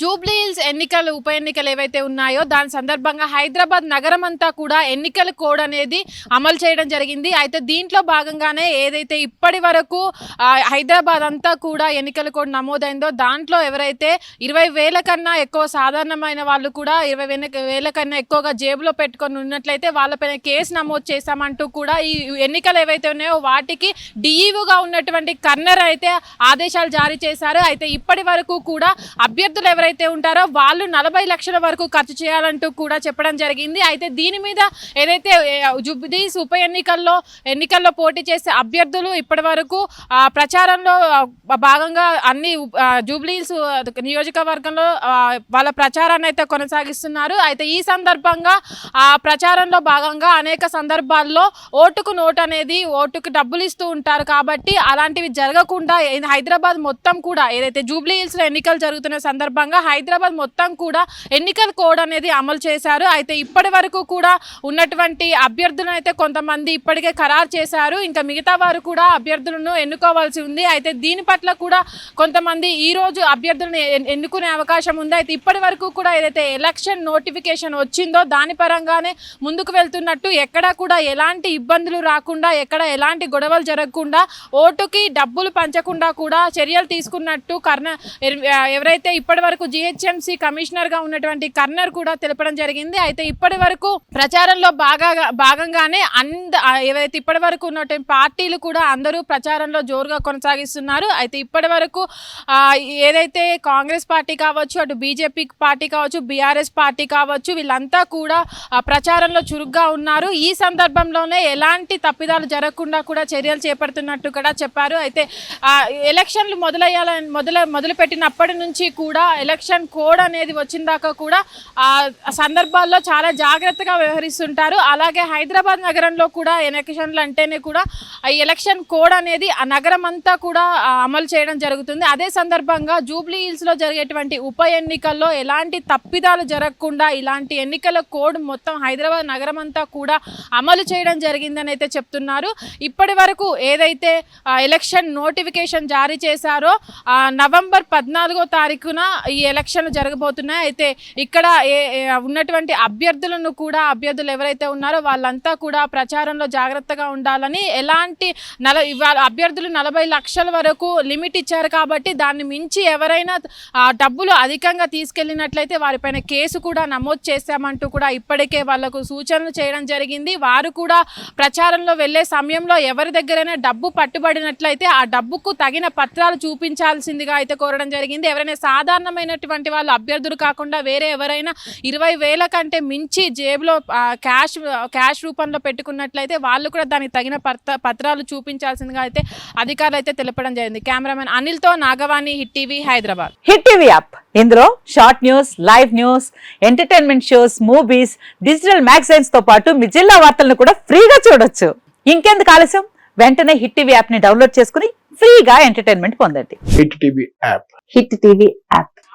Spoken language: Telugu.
జూబ్లీ హిల్స్ ఎన్నికలు ఉప ఎన్నికలు ఏవైతే ఉన్నాయో దాని సందర్భంగా హైదరాబాద్ నగరం అంతా కూడా ఎన్నికల కోడ్ అనేది అమలు చేయడం జరిగింది. అయితే దీంట్లో భాగంగానే ఏదైతే ఇప్పటి వరకు హైదరాబాద్ అంతా కూడా ఎన్నికల కోడ్ నమోదైందో దాంట్లో ఎవరైతే ఇరవై వేల కన్నా ఎక్కువ సాధారణమైన వాళ్ళు కూడా ఇరవై వేల వేల కన్నా ఎక్కువగా జేబులో పెట్టుకొని ఉన్నట్లయితే వాళ్ళపైన కేసు నమోదు చేశామంటూ కూడా ఈ ఎన్నికలు ఏవైతే ఉన్నాయో వాటికి డిఈఓగా ఉన్నటువంటి కర్నర్ అయితే ఆదేశాలు జారీ చేశారు. అయితే ఇప్పటి వరకు కూడా అభ్యర్థులు ఎవరైతే ఉంటారో వాళ్ళు నలభై లక్షల వరకు ఖర్చు చేయాలంటూ కూడా చెప్పడం జరిగింది. అయితే దీని మీద ఏదైతే ఏ, జుబ్లీస్ ఉప ఎన్నికల్లో ఎన్నికల్లో పోటీ చేసే అభ్యర్థులు ఇప్పటి వరకు ప్రచారంలో భాగంగా అన్ని జూబ్లీస్ నియోజకవర్గంలో వాళ్ళ ప్రచారాన్ని అయితే కొనసాగిస్తున్నారు. అయితే ఈ సందర్భంగా ఆ ప్రచారంలో భాగంగా అనేక సందర్భాల్లో ఓటుకు నోటు అనేది ఓటుకు డబ్బులు ఇస్తూ ఉంటారు కాబట్టి అలాంటివి జరగకుండా హైదరాబాద్ మొత్తం కూడా ఏదైతే జూబ్లీ హిల్స్లో ఎన్నికలు జరుగుతున్న సందర్భంగా హైదరాబాద్ మొత్తం కూడా ఎన్నికల కోడ్ అనేది అమలు చేశారు. అయితే ఇప్పటి వరకు కూడా ఉన్నటువంటి అభ్యర్థులను అయితే కొంతమంది ఇప్పటికే ఖరారు చేశారు. ఇంకా మిగతా వారు కూడా అభ్యర్థులను ఎన్నుకోవాల్సి ఉంది. అయితే దీని పట్ల కూడా కొంతమంది ఈ రోజు అభ్యర్థులను ఎన్నుకునే అవకాశం ఉంది. అయితే ఇప్పటి వరకు కూడా ఏదైతే ఎలక్షన్ నోటిఫికేషన్ వచ్చిందో దాని పరంగానే ముందుకు వెళ్తున్నట్టు ఎక్కడా కూడా ఎలాంటి ఇబ్బందులు రాకుండా ఎక్కడ ఎలాంటి గొడవలు జరగకుండా ఓటుకి డబ్బులు పంచకుండా కూడా చర్యలు తీసుకున్నట్టు కర్ణ ఎవరైతే ఇప్పటి వరకు జిహెచ్ఎంసీ కమిషనర్గా ఉన్నటువంటి కర్నర్ కూడా తెలపడం జరిగింది. అయితే ఇప్పటి వరకు ప్రచారంలో బాగా భాగంగానే అంద ఏవైతే ఇప్పటి వరకు ఉన్నటువంటి పార్టీలు కూడా అందరూ ప్రచారంలో జోరుగా కొనసాగిస్తున్నారు. అయితే ఇప్పటి వరకు ఏదైతే కాంగ్రెస్ పార్టీ కావచ్చు అటు బీజేపీ పార్టీ కావచ్చు బీఆర్ఎస్ పార్టీ కావచ్చు వీళ్ళంతా కూడా ప్రచారంలో చురుగ్గా ఉన్నారు. ఈ సందర్భంలోనే ఎలాంటి తప్పిదాలు జరగకుండా కూడా చర్యలు చేపడుతున్నట్టు కూడా చెప్పారు. అయితే ఎలక్షన్లు మొదలయ్యాలని మొదల మొదలుపెట్టినప్పటి నుంచి కూడా ఎలక్షన్ కోడ్ అనేది వచ్చిన దాకా కూడా ఆ సందర్భాల్లో చాలా జాగ్రత్తగా వ్యవహరిస్తుంటారు. అలాగే హైదరాబాద్ నగరంలో కూడా ఎలక్షన్లు అంటేనే కూడా ఈ ఎలక్షన్ కోడ్ అనేది ఆ నగరం అంతా కూడా అమలు చేయడం జరుగుతుంది. అదే సందర్భంగా జూబ్లీ హిల్స్లో జరిగేటువంటి ఉప ఎన్నికల్లో ఎలాంటి తప్పిదాలు జరగకుండా ఇలాంటి ఎన్నికల కోడ్ మొత్తం హైదరాబాద్ నగరం అంతా కూడా అమలు చేయడం జరిగిందని అయితే చెప్తున్నారు. ఇప్పటి వరకు ఏదైతే ఎలక్షన్ నోటిఫికేషన్ జారీ చేశారో నవంబర్ పద్నాలుగో తారీఖున ఈ ఎలక్షన్లు జరగబోతున్నాయి. అయితే ఇక్కడ ఏ- ఉన్నటువంటి అభ్యర్థులను కూడా అభ్యర్థులు ఎవరైతే ఉన్నారో వాళ్ళంతా కూడా ప్రచారంలో జాగ్రత్తగా ఉండాలని ఎలాంటి నల అభ్యర్థులు నలభై లక్షల వరకు లిమిట్ ఇచ్చారు కాబట్టి దాన్ని మించి ఎవరైనా ఆ, డబ్బులు అధికంగా తీసుకెళ్ళినట్లయితే వారిపైన కేసు కూడా నమోదు చేశామంటూ కూడా ఇప్పటికే వాళ్ళకు సూచనలు చేయడం జరిగింది. వారు కూడా ప్రచారంలో వెళ్ళే సమయంలో ఎవరి దగ్గరైనా డబ్బు పట్టుబడినట్లయితే ఆ డబ్బుకు తగిన పత్రాలు చూపించాల్సిందిగా అయితే కోరడం జరిగింది. ఎవరైనా సాధారణమైన సాధారణమైనటువంటి వాళ్ళు అభ్యర్థులు కాకుండా వేరే ఎవరైనా ఇరవై వేల కంటే మించి జేబులో క్యాష్ క్యాష్ రూపంలో పెట్టుకున్నట్లయితే వాళ్ళు కూడా దానికి తగిన పత్ర పత్రాలు చూపించాల్సిందిగా అయితే అధికారులు అయితే తెలపడం జరిగింది. Cameraman అనిల్తో Nagavani hit TV Hyderabad. Hit TV app. ఇందులో short news live news entertainment shows movies digital మ్యాగజైన్స్తో పాటు మీ జిల్లా వార్తలను కూడా ఫ్రీగా చూడొచ్చు. ఇంకెందుకు ఆలస్యం? వెంటనే హిట్ టీవీ యాప్ని డౌన్లోడ్ చేసుకుని ఫ్రీగా ఎంటర్టైన్మెంట్ పొందండి. Hit TV app. Hit TV app.